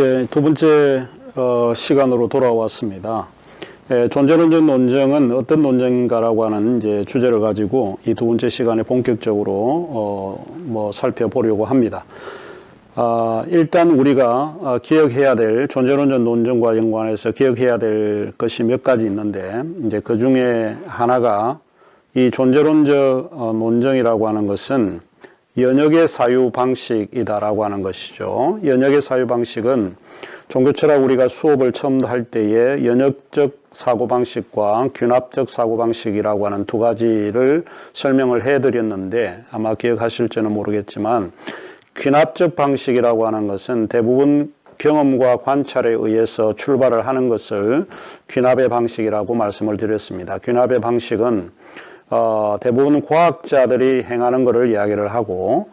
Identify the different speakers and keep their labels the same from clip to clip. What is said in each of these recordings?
Speaker 1: 예, 두 번째 어, 시간으로 돌아왔습니다. 예, 존재론적 논쟁은 어떤 논쟁인가라고 하는 이제 주제를 가지고 이 두 번째 시간에 본격적으로 어, 뭐 살펴보려고 합니다. 아, 일단 우리가 어, 기억해야 될 존재론적 논쟁과 연관해서 기억해야 될 것이 몇 가지 있는데 이제 그 중에 하나가 이 존재론적 어, 논쟁이라고 하는 것은 연역의 사유 방식이다라고 하는 것이죠. 연역의 사유 방식은 종교철학 우리가 수업을 처음 할 때에 연역적 사고 방식과 균합적 사고 방식이라고 하는 두 가지를 설명을 해 드렸는데 아마 기억하실지는 모르겠지만 균합적 방식이라고 하는 것은 대부분 경험과 관찰에 의해서 출발을 하는 것을 균합의 방식이라고 말씀을 드렸습니다. 균합의 방식은 어, 대부분 과학자들이 행하는 것을 이야기를 하고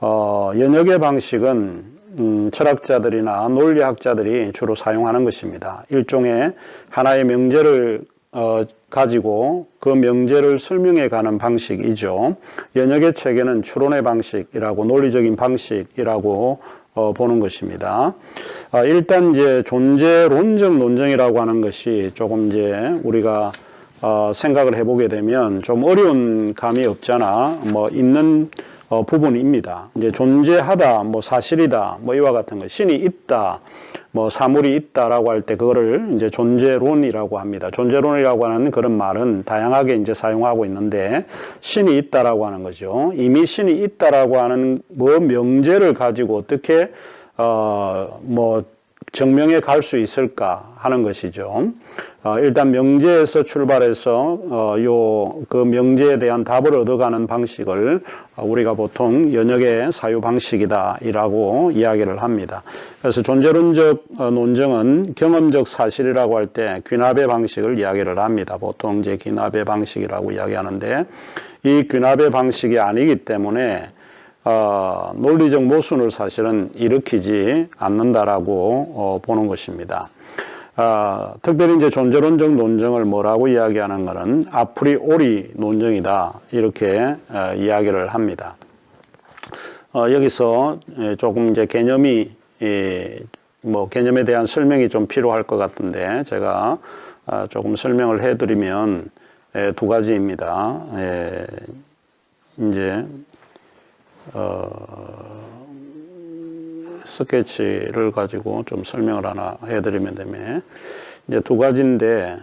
Speaker 1: 어, 연역의 방식은 음, 철학자들이나 논리학자들이 주로 사용하는 것입니다. 일종의 하나의 명제를 어, 가지고 그 명제를 설명해 가는 방식이죠. 연역의 체계는 추론의 방식이라고 논리적인 방식이라고 어, 보는 것입니다. 아, 일단 이제 존재론적 논쟁이라고 하는 것이 조금 이제 우리가 어, 생각을 해보게 되면 좀 어려운 감이 없잖아. 뭐 있는 어, 부분입니다. 이제 존재하다, 뭐 사실이다, 뭐 이와 같은 거, 신이 있다, 뭐 사물이 있다라고 할 때 그거를 이제 존재론이라고 합니다. 존재론이라고 하는 그런 말은 다양하게 이제 사용하고 있는데 신이 있다라고 하는 거죠. 이미 신이 있다라고 하는 뭐 명제를 가지고 어떻게 어 뭐 정명에 갈 수 있을까 하는 것이죠. 어, 일단 명제에서 출발해서 어, 요그 명제에 대한 답을 얻어가는 방식을 우리가 보통 연역의 사유 방식이다이라고 이야기를 합니다. 그래서 존재론적 어, 논쟁은 경험적 사실이라고 할 때 귀납의 방식을 이야기를 합니다. 보통 이제 귀납의 방식이라고 이야기하는데 이 귀납의 방식이 아니기 때문에 어, 논리적 모순을 사실은 일으키지 않는다라고 어, 보는 것입니다. 어, 특별히 이제 존재론적 논쟁을 뭐라고 이야기하는 것은 아프리오리 논쟁이다 이렇게 어, 이야기를 합니다. 어, 여기서 예, 조금 이제 개념이 예, 뭐 개념에 대한 설명이 좀 필요할 것 같은데 제가 어, 조금 설명을 해드리면 예, 두 가지입니다. 예, 이제 어, 스케치를 가지고 좀 설명을 하나 해드리면 되면 이제 두 가지인데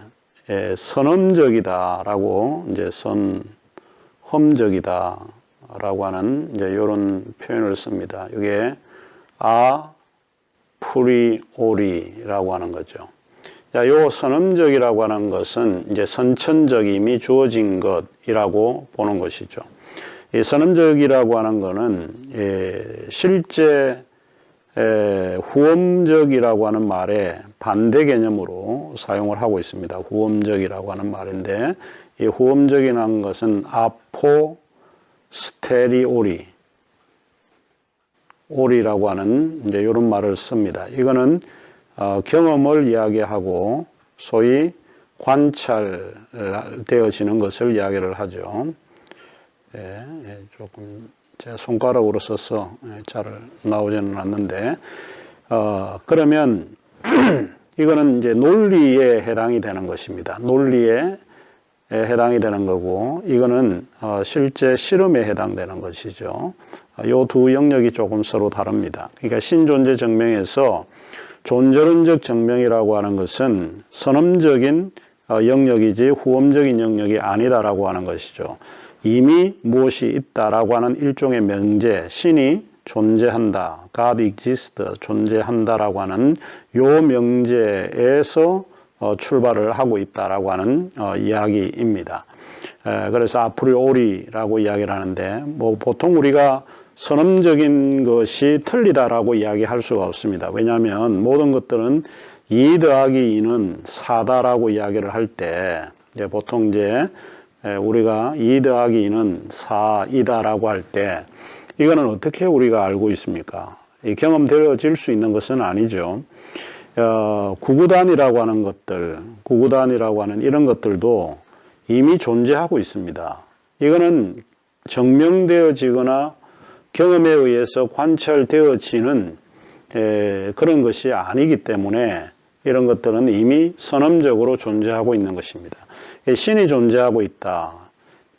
Speaker 1: 예, 선험적이다라고 이제 선험적이다라고 하는 이제 이런 표현을 씁니다. 이게 아 프리오리라고 하는 거죠. 자, 요 선험적이라고 하는 것은 이제 선천적임이 주어진 것이라고 보는 것이죠. 이 선험적이라고 하는 것은 예, 실제 에, 후엄적이라고 하는 말에 반대 개념으로 사용을 하고 있습니다. 후엄적이라고 하는 말인데 이 후엄적이라는 것은 아포 스테리오리 오리라고 하는 이제 이런 말을 씁니다. 이거는 어, 경험을 이야기하고 소위 관찰되어지는 것을 이야기를 하죠. 예, 예, 조금 제 손가락으로 써서 예, 잘 나오지는 않는데 어, 그러면 이거는 이제 논리에 해당이 되는 것입니다. 논리에 해당이 되는 거고 이거는 어, 실제 실험에 해당되는 것이죠. 이 두 영역이 조금 서로 다릅니다. 그러니까 신존재 증명에서 존재론적 증명이라고 하는 것은 선험적인 어, 영역이지 후험적인 영역이 아니다라고 하는 것이죠. 이미 무엇이 있다라고 하는 일종의 명제, 신이 존재한다, God exists, 존재한다라고 하는 요 명제에서 어, 출발을 하고 있다라고 하는 어, 이야기입니다. 에, 그래서 아프리오리라고 이야기를 하는데 뭐 보통 우리가 선험적인 것이 틀리다라고 이야기할 수가 없습니다. 왜냐하면 모든 것들은 2 더하기 2는 4다라고 이야기를 할 때 보통 이제 우리가 2 더하기 2는 4이다라고 할 때 이거는 어떻게 우리가 알고 있습니까? 경험되어질 수 있는 것은 아니죠. 어, 구구단이라고 하는 것들, 구구단이라고 하는 이런 것들도 이미 존재하고 있습니다. 이거는 증명되어지거나 경험에 의해서 관찰되어지는 에, 그런 것이 아니기 때문에 이런 것들은 이미 선언적으로 존재하고 있는 것입니다. 이 신이 존재하고 있다.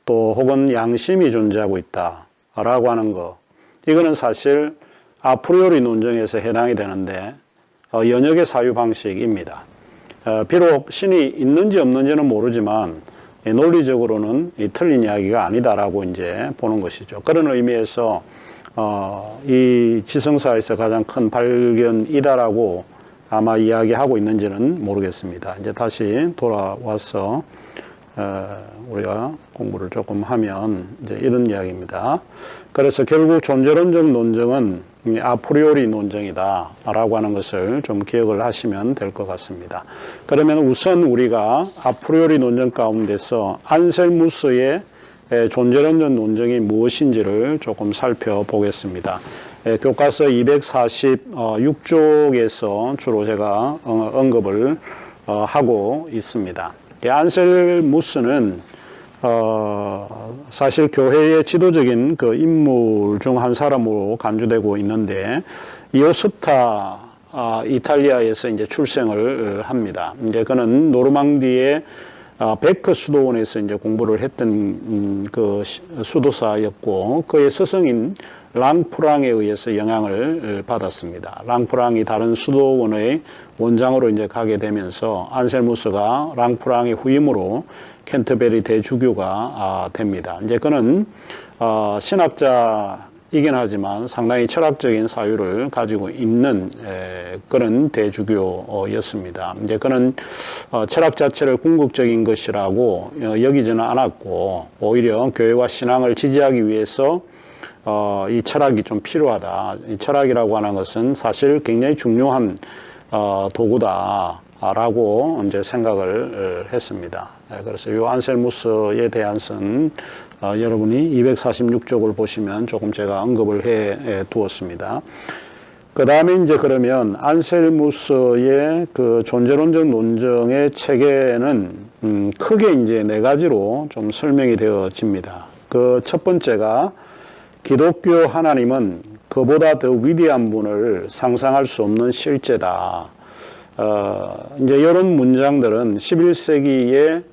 Speaker 1: 또 혹은 양심이 존재하고 있다 라고 하는 거. 이거는 사실 아프리오리 논정에서 해당이 되는데 어, 연역의 사유 방식입니다. 어, 비록 신이 있는지 없는지는 모르지만 이 논리적으로는 이 틀린 이야기가 아니다라고 이제 보는 것이죠. 그런 의미에서 어, 이 지성사에서 가장 큰 발견이다라고 아마 이야기하고 있는지는 모르겠습니다. 이제 다시 돌아와서 어, 우리가 공부를 조금 하면 이제 이런 이야기입니다. 그래서 결국 존재론적 논정은 이 아프리오리 논정이다 라고 하는 것을 좀 기억을 하시면 될 것 같습니다. 그러면 우선 우리가 아프리오리 논정 가운데서 안셀무스의 에, 존재론적 논정이 무엇인지를 조금 살펴보겠습니다. 에, 교과서 246쪽에서 주로 제가 어, 언급을 어, 하고 있습니다. 이 안셀무스는 어, 사실 교회의 지도적인 그 인물 중 한 사람으로 간주되고 있는데 이오스타 아, 이탈리아에서 이제 출생을 합니다. 이제 그는 노르망디의 아, 베크 수도원에서 이제 공부를 했던 음, 그 시- 수도사였고 그의 스승인 랑프랑에 의해서 영향을 받았습니다. 랑프랑이 다른 수도원의 원장으로 이제 가게 되면서 안셀무스가 랑프랑의 후임으로 캔터베리 대주교가 아, 됩니다. 이제 그는 어, 신학자 이긴 하지만 상당히 철학적인 사유를 가지고 있는 에, 그런 대주교였습니다. 이제 그는 어, 철학 자체를 궁극적인 것이라고 어, 여기지는 않았고 오히려 교회와 신앙을 지지하기 위해서 어, 이 철학이 좀 필요하다. 이 철학이라고 하는 것은 사실 굉장히 중요한 어, 도구다라고 이제 생각을 어, 했습니다. 예, 그래서 이 안셀무스에 대한 선 어, 여러분이 246쪽을 보시면 조금 제가 언급을 해 예, 두었습니다. 그 다음에 이제 그러면 안셀무스의 그 존재론적 논정의 체계는 음, 크게 이제 네 가지로 좀 설명이 되어집니다. 그 첫 번째가 기독교 하나님은 그보다 더 위대한 분을 상상할 수 없는 실제다. 어, 이제 이런 문장들은 11세기에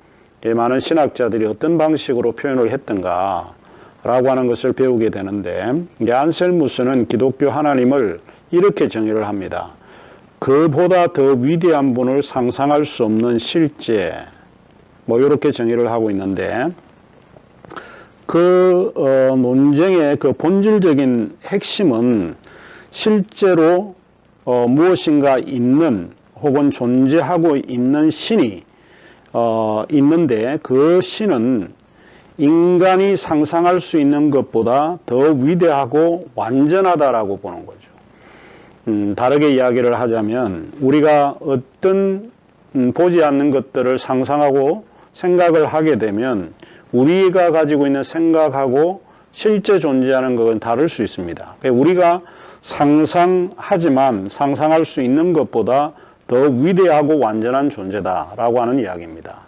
Speaker 1: 많은 신학자들이 어떤 방식으로 표현을 했던가 라고 하는 것을 배우게 되는데 안셀무스는 기독교 하나님을 이렇게 정의를 합니다. 그보다 더 위대한 분을 상상할 수 없는 실제 뭐 이렇게 정의를 하고 있는데 그 어, 논쟁의 그 본질적인 핵심은 실제로 어, 무엇인가 있는 혹은 존재하고 있는 신이 어, 있는데 그 신은 인간이 상상할 수 있는 것보다 더 위대하고 완전하다라고 보는 거죠. 음, 다르게 이야기를 하자면 우리가 어떤 음, 보지 않는 것들을 상상하고 생각을 하게 되면 우리가 가지고 있는 생각하고 실제 존재하는 것은 다를 수 있습니다. 그러니까 우리가 상상하지만 상상할 수 있는 것보다 더 위대하고 완전한 존재다라고 하는 이야기입니다.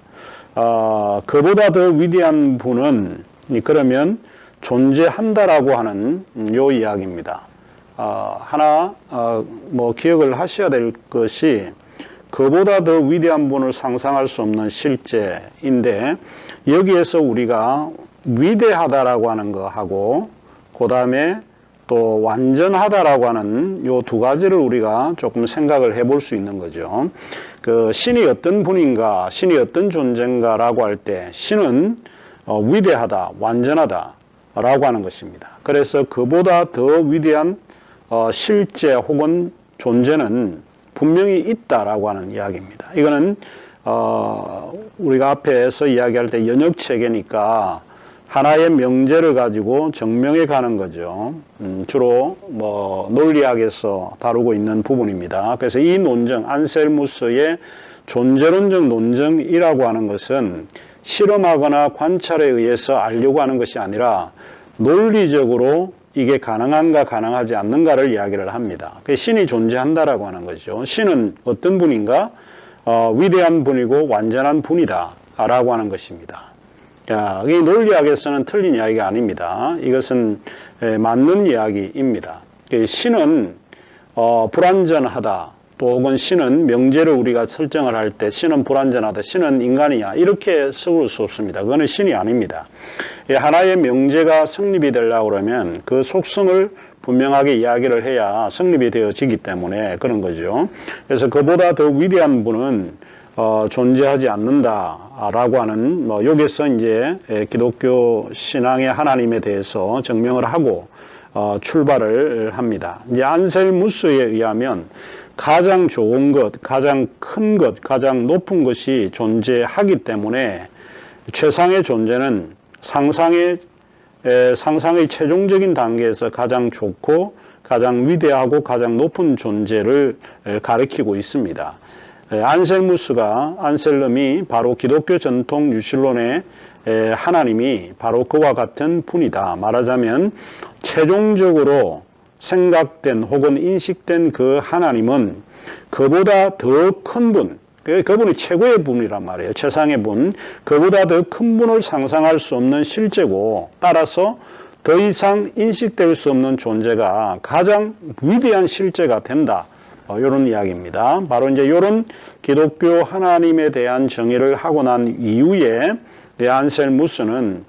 Speaker 1: 어, 그보다 더 위대한 분은 그러면 존재한다라고 하는 음, 요 이야기입니다. 어, 하나 어, 뭐 기억을 하셔야 될 것이 그보다 더 위대한 분을 상상할 수 없는 실제인데 여기에서 우리가 위대하다라고 하는 거하고 그 다음에 또 완전하다라고 하는 요 두 가지를 우리가 조금 생각을 해볼 수 있는 거죠. 그 신이 어떤 분인가, 신이 어떤 존재인가라고 할 때 신은 어, 위대하다, 완전하다라고 하는 것입니다. 그래서 그보다 더 위대한 어, 실제 혹은 존재는 분명히 있다라고 하는 이야기입니다. 이거는 어, 우리가 앞에서 이야기할 때 연역 체계니까 하나의 명제를 가지고 정명해 가는 거죠. 음, 주로 뭐 논리학에서 다루고 있는 부분입니다. 그래서 이 논정 안셀무스의 존재론적 논정이라고 하는 것은 실험하거나 관찰에 의해서 알려고 하는 것이 아니라 논리적으로 이게 가능한가 가능하지 않는가를 이야기를 합니다. 그 신이 존재한다라고 하는 거죠. 신은 어떤 분인가? 어, 위대한 분이고 완전한 분이다 라고 하는 것입니다. 자, 이 논리학에서는 틀린 이야기가 아닙니다. 이것은 에, 맞는 이야기입니다. 그 신은 어, 불완전하다. 또 혹은 신은 명제를 우리가 설정을 할 때 신은 불완전하다. 신은 인간이야. 이렇게 쓸수 없습니다. 그거는 신이 아닙니다. 이 하나의 명제가 성립이 되려고 그러면 그 속성을 분명하게 이야기를 해야 성립이 되어지기 때문에 그런 거죠. 그래서 그보다 더 위대한 분은 어, 존재하지 않는다라고 하는 뭐 여기서 이제 에, 기독교 신앙의 하나님에 대해서 증명을 하고 어, 출발을 합니다. 이제 안셀무스에 의하면 가장 좋은 것, 가장 큰 것, 가장 높은 것이 존재하기 때문에 최상의 존재는 상상의 에, 상상의 최종적인 단계에서 가장 좋고 가장 위대하고 가장 높은 존재를 에, 가리키고 있습니다. 에, 안셀무스가 안셀름이 바로 기독교 전통 유실론의 에, 하나님이 바로 그와 같은 분이다. 말하자면 최종적으로 생각된 혹은 인식된 그 하나님은 그보다 더 큰 분, 그- 그분이 최고의 분이란 말이에요. 최상의 분. 그보다 더 큰 분을 상상할 수 없는 실제고, 따라서 더 이상 인식될 수 없는 존재가 가장 위대한 실제가 된다. 어, 이런 이야기입니다. 바로 이제 이런 기독교 하나님에 대한 정의를 하고 난 이후에 이 안셀무스는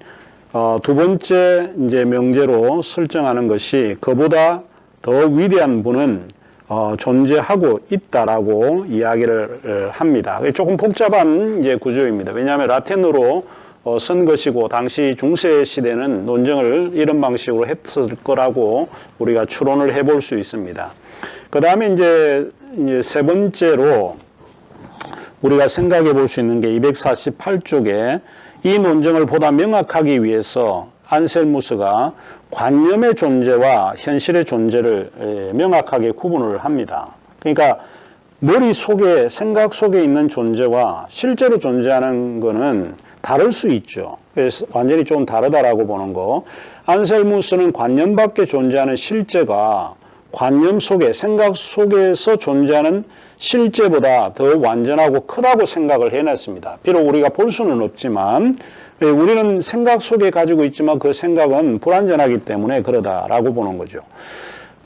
Speaker 1: 어, 두 번째 이제 명제로 설정하는 것이 그보다 더 위대한 분은 어, 존재하고 있다라고 이야기를 어, 합니다. 조금 복잡한 이제 구조입니다. 왜냐하면 라틴어로 어, 쓴 것이고 당시 중세 시대는 논쟁을 이런 방식으로 했을 거라고 우리가 추론을 해볼 수 있습니다. 그 다음에 이제, 이제 세 번째로 우리가 생각해 볼 수 있는 게 248쪽에 이 논쟁을 보다 명확하기 위해서 안셀무스가 관념의 존재와 현실의 존재를 에, 명확하게 구분을 합니다. 그러니까 머릿속에 생각 속에 있는 존재와 실제로 존재하는 거는 다를 수 있죠. 그래서 완전히 좀 다르다라고 보는 거. 안셀무스는 관념 밖에 존재하는 실제가 관념 속에 생각 속에서 존재하는 실제보다 더 완전하고 크다고 생각을 해냈습니다. 비록 우리가 볼 수는 없지만 예, 우리는 생각 속에 가지고 있지만 그 생각은 불완전하기 때문에 그러다라고 보는 거죠.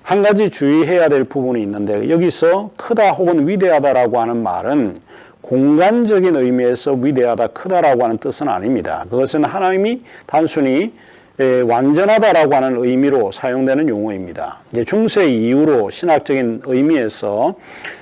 Speaker 1: 한 가지 주의해야 될 부분이 있는데 여기서 크다 혹은 위대하다라고 하는 말은 공간적인 의미에서 위대하다, 크다라고 하는 뜻은 아닙니다. 그것은 하나님이 단순히 에, 완전하다라고 하는 의미로 사용되는 용어입니다. 이제 중세 이후로 신학적인 의미에서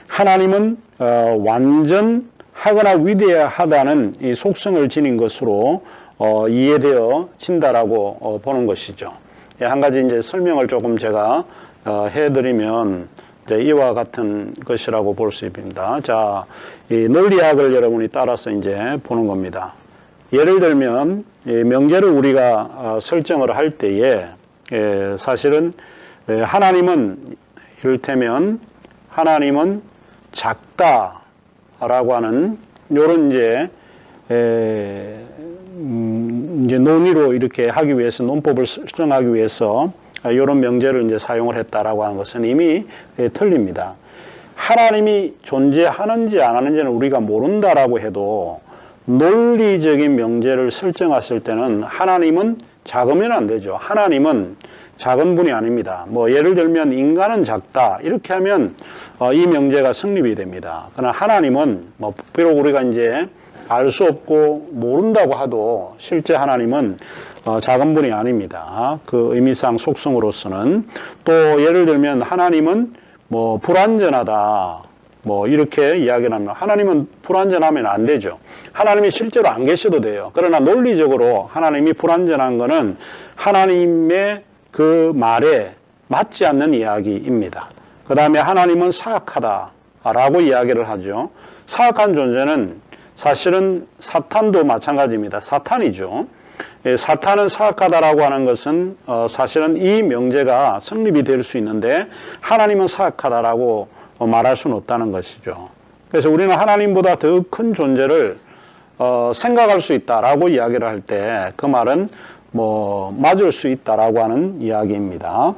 Speaker 1: 하나님은 어, 완전하거나 위대하다는 이 속성을 지닌 것으로 어, 이해되어 진다라고 어, 보는 것이죠. 예, 한 가지 이제 설명을 조금 제가 어, 해드리면 이와 같은 것이라고 볼 수 있습니다. 자, 이 논리학을 여러분이 따라서 이제 보는 겁니다. 예를 들면 이 명제를 우리가 어, 설정을 할 때에 예, 사실은 예, 하나님은 이를테면 하나님은 작다라고 하는 요런 이제 에, 음, 이제 논의로 이렇게 하기 위해서 논법을 설정하기 위해서 이런 명제를 이제 사용을 했다라고 하는 것은 이미 예, 틀립니다. 하나님이 존재하는지 안 하는지는 우리가 모른다라고 해도 논리적인 명제를 설정했을 때는 하나님은 작으면 안 되죠. 하나님은 작은 분이 아닙니다. 뭐 예를 들면 인간은 작다 이렇게 하면 어, 이 명제가 성립이 됩니다. 그러나 하나님은 뭐 비록 우리가 이제 알 수 없고 모른다고 하도 실제 하나님은 어, 작은 분이 아닙니다. 그 의미상 속성으로서는 또 예를 들면 하나님은 뭐 불완전하다 뭐 이렇게 이야기를 하면 하나님은 불완전하면 안 되죠. 하나님이 실제로 안 계셔도 돼요. 그러나 논리적으로 하나님이 불완전한 거는 하나님의 그 말에 맞지 않는 이야기입니다. 그 다음에 하나님은 사악하다라고 이야기를 하죠. 사악한 존재는 사실은 사탄도 마찬가지입니다. 사탄이죠. 예, 사탄은 사악하다라고 하는 것은 어, 사실은 이 명제가 성립이 될 수 있는데 하나님은 사악하다라고 어, 말할 수는 없다는 것이죠. 그래서 우리는 하나님보다 더 큰 존재를 어, 생각할 수 있다라고 이야기를 할 때 그 말은 뭐 맞을 수 있다라고 하는 이야기입니다.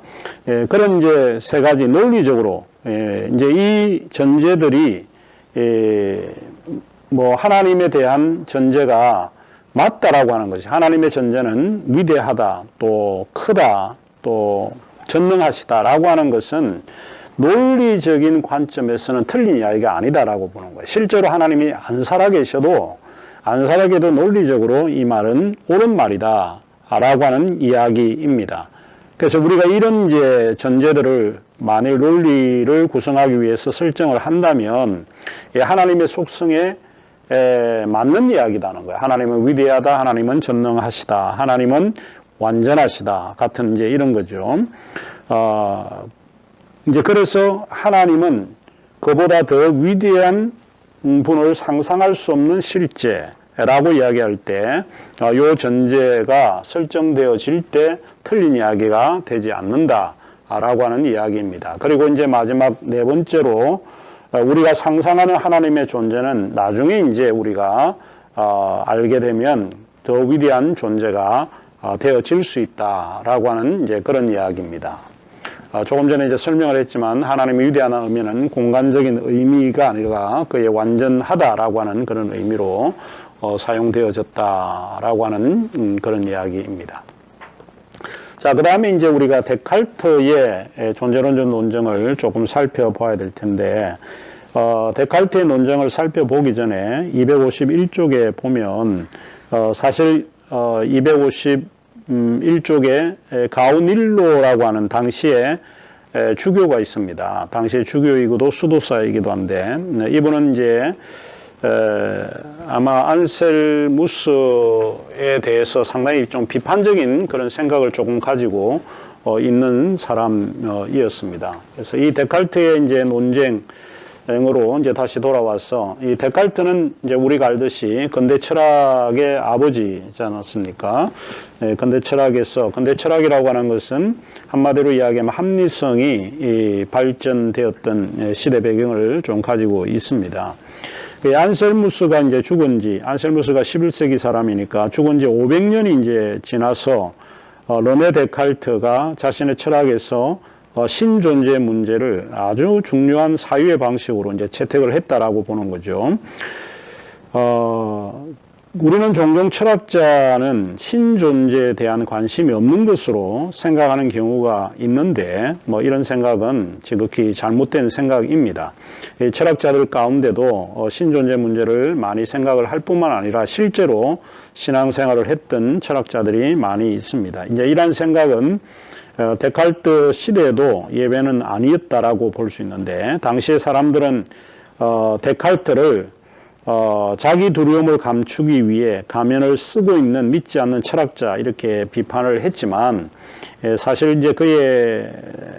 Speaker 1: 예, 그런 이제 세 가지 논리적으로 예, 이제 이 전제들이 예, 뭐 하나님에 대한 전제가 맞다라고 하는 것이 하나님의 전제는 위대하다 또 크다 또 전능하시다라고 하는 것은 논리적인 관점에서는 틀린 이야기가 아니다라고 보는 거예요. 실제로 하나님이 안 살아 계셔도 안 살아 계도 논리적으로 이 말은 옳은 말이다. 라고 하는 이야기입니다. 그래서 우리가 이런 이제 전제들을 만일 논리를 구성하기 위해서 설정을 한다면 이 하나님의 속성에 에, 맞는 이야기다는 거예요. 하나님은 위대하다, 하나님은 전능하시다, 하나님은 완전하시다 같은 이제 이런 거죠. 어, 이제 그래서 하나님은 그보다 더 위대한 분을 상상할 수 없는 실제라고 이야기할 때, 어, 요 전제가 설정되어질 때 틀린 이야기가 되지 않는다라고 하는 이야기입니다. 그리고 이제 마지막 네 번째로 어, 우리가 상상하는 하나님의 존재는 나중에 이제 우리가 어, 알게 되면 더 위대한 존재가 어, 되어질 수 있다라고 하는 이제 그런 이야기입니다. 어, 조금 전에 이제 설명을 했지만 하나님의 위대한 의미는 공간적인 의미가 아니라 그의 완전하다라고 하는 그런 의미로 어, 사용되어졌다라고 하는 음, 그런 이야기입니다. 자, 그 다음에 이제 우리가 데칼트의 존재론적 논증을 조금 살펴봐야 될 텐데, 어, 데칼트의 논증을 살펴보기 전에 251쪽에 보면, 어, 사실, 어, 251쪽에 가우닐로라고 하는 당시에 에, 주교가 있습니다. 당시에 주교이고도 수도사이기도 한데, 네, 이분은 이제 에, 아마 안셀무스에 대해서 상당히 좀 비판적인 그런 생각을 조금 가지고 어, 있는 사람이었습니다. 그래서 이 데칼트의 이제 논쟁 으로 이제 다시 돌아와서 이 데칼트는 이제 우리가 알듯이 근대 철학의 아버지지 않았습니까? 예, 근대 철학에서 근대 철학이라고 하는 것은 한마디로 이야기하면 합리성이 이 발전되었던 예, 시대 배경을 좀 가지고 있습니다. 그 안셀무스가 이제 죽은 지, 안셀무스가 11세기 사람이니까 죽은 지 500년이 이제 지나서 어, 르네 데칼트가 자신의 철학에서 어, 신존재 문제를 아주 중요한 사유의 방식으로 이제 채택을 했다라고 보는 거죠. 어, 우리는 종종 철학자는 신존재에 대한 관심이 없는 것으로 생각하는 경우가 있는데 뭐 이런 생각은 지극히 잘못된 생각입니다. 철학자들 가운데도 어, 신존재 문제를 많이 생각을 할 뿐만 아니라 실제로 신앙생활을 했던 철학자들이 많이 있습니다. 이제 이러한 생각은 어, 데칼트 시대에도 예배는 아니었다라고 볼 수 있는데 당시의 사람들은 어, 데칼트를 어, 자기 두려움을 감추기 위해 가면을 쓰고 있는 믿지 않는 철학자 이렇게 비판을 했지만 예, 사실 이제 그의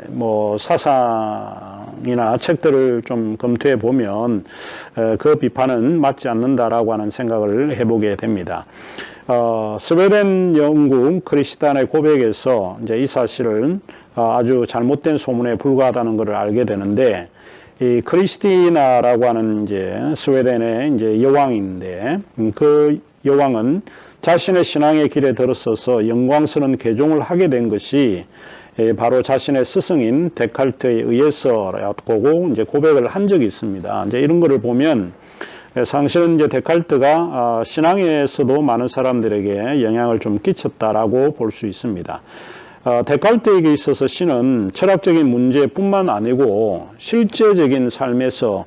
Speaker 1: 뭐 사상이나 책들을 좀 검토해 보면 에, 그 비판은 맞지 않는다라고 하는 생각을 해보게 됩니다. 어, 스웨덴 영국 크리스탄의 고백에서 이제 이 사실은 어, 아주 잘못된 소문에 불과하다는 것을 알게 되는데 이 크리스티나라고 하는 이제 스웨덴의 이제 여왕인데 음, 그 여왕은 자신의 신앙의 길에 들어서서 영광스러운 개종을 하게 된 것이 예, 바로 자신의 스승인 데칼트에 의해서라고 이제 고백을 한 적이 있습니다. 이제 이런 거를 보면 예, 사실은 이제 데칼트가 아, 신앙에서도 많은 사람들에게 영향을 좀 끼쳤다라고 볼 수 있습니다. 어, 데칼트에게 있어서 신은 철학적인 문제뿐만 아니고 실제적인 삶에서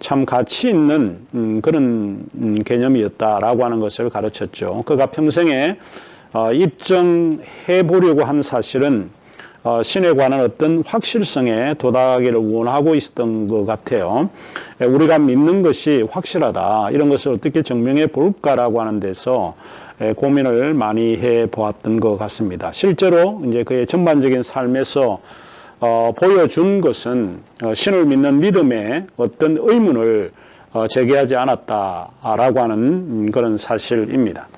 Speaker 1: 참 가치 있는 음, 그런 음, 개념이었다라고 하는 것을 가르쳤죠. 그가 평생에 어, 입증해 보려고 한 사실은 어, 신에 관한 어떤 확실성에 도달하기를 원하고 있었던 것 같아요. 우리가 믿는 것이 확실하다. 이런 것을 어떻게 증명해 볼까라고 하는 데서 고민을 많이 해 보았던 것 같습니다. 실제로 이제 그의 전반적인 삶에서 어, 보여준 것은 어, 신을 믿는 믿음에 어떤 의문을 어, 제기하지 않았다라고 하는 음, 그런 사실입니다.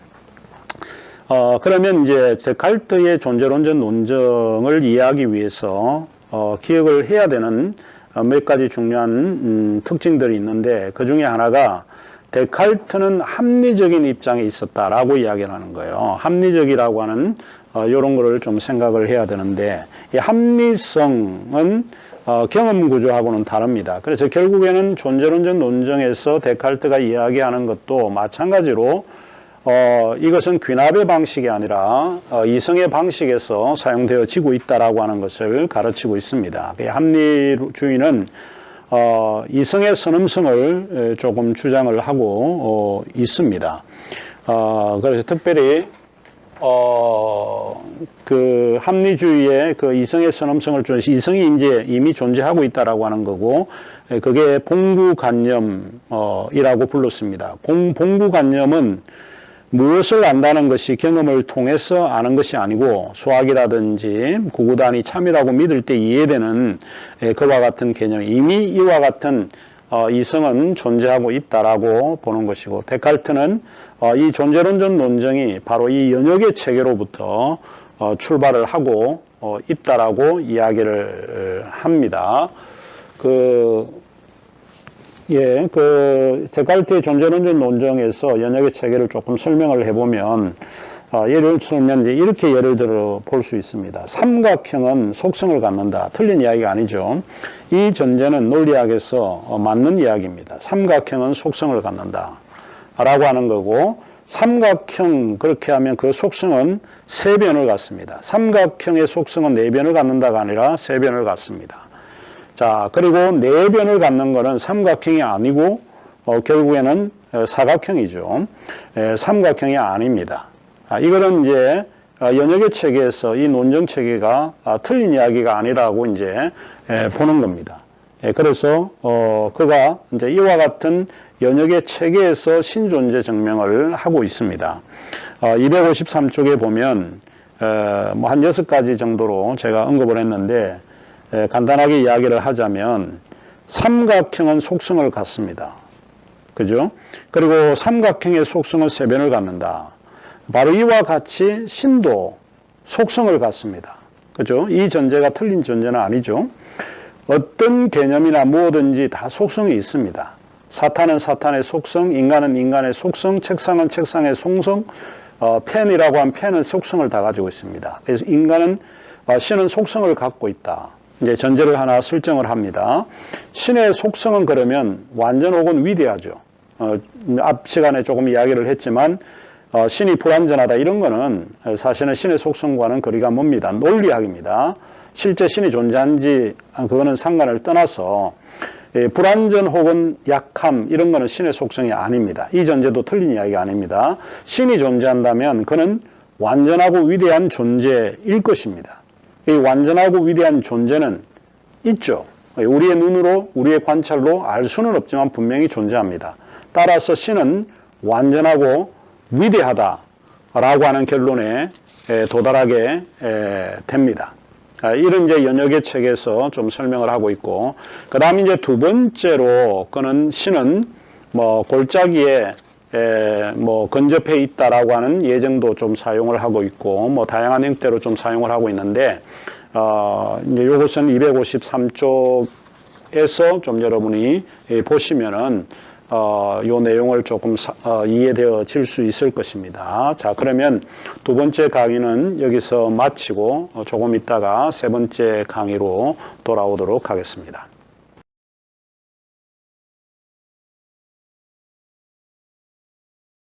Speaker 1: 어, 그러면 이제 데칼트의 존재론적 논증을 이해하기 위해서 어, 기억을 해야 되는 어, 몇 가지 중요한 음, 특징들이 있는데 그 중에 하나가 데칼트는 합리적인 입장에 있었다라고 이야기를 하는 거예요. 합리적이라고 하는 어, 이런 거를 좀 생각을 해야 되는데 이 합리성은 어, 경험 구조하고는 다릅니다. 그래서 결국에는 존재론적 논증에서 데칼트가 이야기하는 것도 마찬가지로 어, 이것은 귀납의 방식이 아니라 어, 이성의 방식에서 사용되어지고 있다라고 하는 것을 가르치고 있습니다. 그 합리주의는 어, 이성의 선음성을 에, 조금 주장을 하고 어, 있습니다. 어, 그래서 특별히 어, 그 합리주의의 그 이성의 선험성을 준 이성이 이제 이미 존재하고 있다라고 하는 거고 에, 그게 봉구관념이라고 불렀습니다. 공, 봉구관념은 무엇을 안다는 것이 경험을 통해서 아는 것이 아니고 수학이라든지 구구단이 참이라고 믿을 때 이해되는 에, 그와 같은 개념 이미 이와 같은 어, 이성은 존재하고 있다라고 보는 것이고 데카르트는 어, 이 존재론전 논쟁이 바로 이 연역의 체계로부터 어, 출발을 하고 어, 있다라고 이야기를 합니다. 그 예, 그 데카르트의 존재론전 논쟁에서 연역의 체계를 조금 설명을 해보면 어, 예를 들면 이렇게 예를 들어 볼 수 있습니다. 삼각형은 속성을 갖는다. 틀린 이야기가 아니죠. 이 전제는 논리학에서 어, 맞는 이야기입니다. 삼각형은 속성을 갖는다. 라고 하는 거고 삼각형 그렇게 하면 그 속성은 세 변을 갖습니다. 삼각형의 속성은 네 변을 갖는다가 아니라 세 변을 갖습니다. 자, 그리고 네 변을 갖는 거는 삼각형이 아니고 어, 결국에는 어, 사각형이죠. 에, 삼각형이 아닙니다. 아, 이거는 이제 어, 연역의 체계에서 이 논정 체계가 아, 틀린 이야기가 아니라고 이제 에, 보는 겁니다. 예, 그래서 어, 그가 이제 이와 같은 연역의 체계에서 신존재 증명을 하고 있습니다. 어, 253쪽에 보면 어, 뭐한 여섯 가지 정도로 제가 언급을 했는데 에, 간단하게 이야기를 하자면 삼각형은 속성을 갖습니다. 그죠? 그리고 삼각형의 속성은 세 변을 갖는다. 바로 이와 같이 신도 속성을 갖습니다. 그죠? 이 전제가 틀린 전제는 아니죠. 어떤 개념이나 무엇든지 다 속성이 있습니다. 사탄은 사탄의 속성, 인간은 인간의 속성, 책상은 책상의 속성, 어, 펜이라고 한 펜은 속성을 다 가지고 있습니다. 그래서 인간은 어, 신은 속성을 갖고 있다. 이제 전제를 하나 설정을 합니다. 신의 속성은 그러면 완전 혹은 위대하죠. 어, 앞 시간에 조금 이야기를 했지만 어, 신이 불완전하다 이런 거는 사실은 신의 속성과는 거리가 멉니다. 논리학입니다. 실제 신이 존재한지 그거는 상관을 떠나서 예, 불완전 혹은 약함 이런 거는 신의 속성이 아닙니다. 이 전제도 틀린 이야기가 아닙니다. 신이 존재한다면 그는 완전하고 위대한 존재일 것입니다. 이 완전하고 위대한 존재는 있죠. 우리의 눈으로 우리의 관찰로 알 수는 없지만 분명히 존재합니다. 따라서 신은 완전하고 위대하다라고 하는 결론에 에, 도달하게 에, 됩니다. 아, 이런 이제 연역의 책에서 좀 설명을 하고 있고, 그 다음 이제 두 번째로 그는 신은 뭐 골짜기에 에, 뭐 근접해 있다라고 하는 예정도 좀 사용을 하고 있고, 뭐 다양한 형태로 좀 사용을 하고 있는데, 어, 이제 이것은 253쪽에서 좀 여러분이 예, 보시면은 어, 요 내용을 조금 사, 어, 이해되어질 수 있을 것입니다. 자, 그러면 두 번째 강의는 여기서 마치고 어, 조금 있다가 세 번째 강의로 돌아오도록 하겠습니다.